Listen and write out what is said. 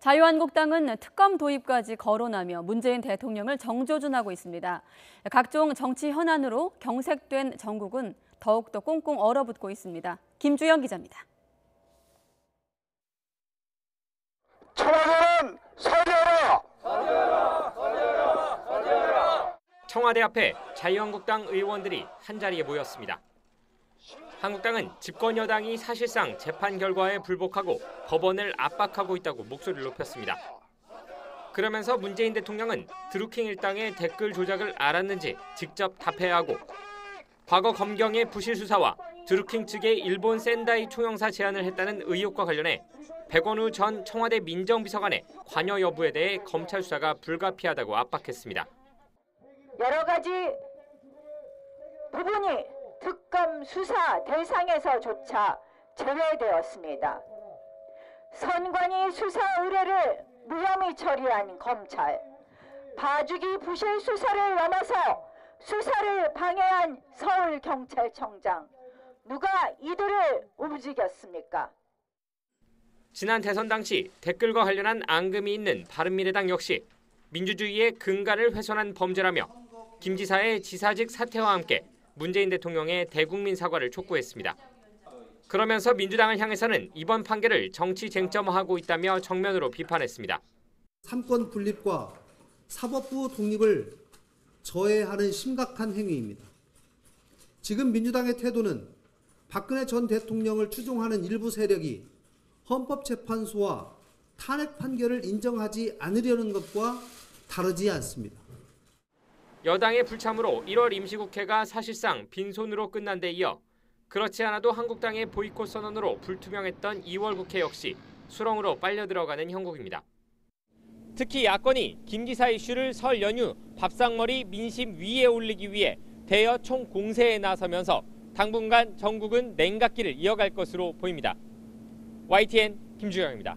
자유한국당은 특검 도입까지 거론하며 문재인 대통령을 정조준하고 있습니다. 각종 정치 현안으로 경색된 전국은 더욱더 꽁꽁 얼어붙고 있습니다. 김주영 기자입니다. 청와대는 서려라! 청와대 앞에 자유한국당 의원들이 한자리에 모였습니다. 한국당은 집권 여당이 사실상 재판 결과에 불복하고 법원을 압박하고 있다고 목소리를 높였습니다. 그러면서 문재인 대통령은 드루킹 일당의 댓글 조작을 알았는지 직접 답해야 하고 과거 검경의 부실 수사와 드루킹 측의 일본 센다이 총영사 제안을 했다는 의혹과 관련해 백원우 전 청와대 민정비서관의 관여 여부에 대해 검찰 수사가 불가피하다고 압박했습니다. 여러 가지 부분이 특검 수사 대상에서조차 제외되었습니다. 선관위 수사 의뢰를 무혐의 처리한 검찰, 봐주기 부실 수사를 넘어서 수사를 방해한 서울경찰청장, 누가 이들을 움직였습니까? 지난 대선 당시 댓글과 관련한 앙금이 있는 바른미래당 역시 민주주의의 근간을 훼손한 범죄라며 김 지사의 지사직 사퇴와 함께 문재인 대통령의 대국민 사과를 촉구했습니다. 그러면서 민주당을 향해서는 이번 판결을 정치 쟁점화하고 있다며 정면으로 비판했습니다. 삼권 분립과 사법부 독립을 저해하는 심각한 행위입니다. 지금 민주당의 태도는 박근혜 전 대통령을 추종하는 일부 세력이 헌법재판소와 탄핵 판결을 인정하지 않으려는 것과 다르지 않습니다. 여당의 불참으로 1월 임시국회가 사실상 빈손으로 끝난 데 이어 그렇지 않아도 한국당의 보이콧 선언으로 불투명했던 2월 국회 역시 수렁으로 빨려 들어가는 형국입니다. 특히 야권이 김 기사 이슈를 설 연휴 밥상머리 민심 위에 올리기 위해 대여 총 공세에 나서면서 당분간 전국은 냉각기를 이어갈 것으로 보입니다. YTN 김주영입니다.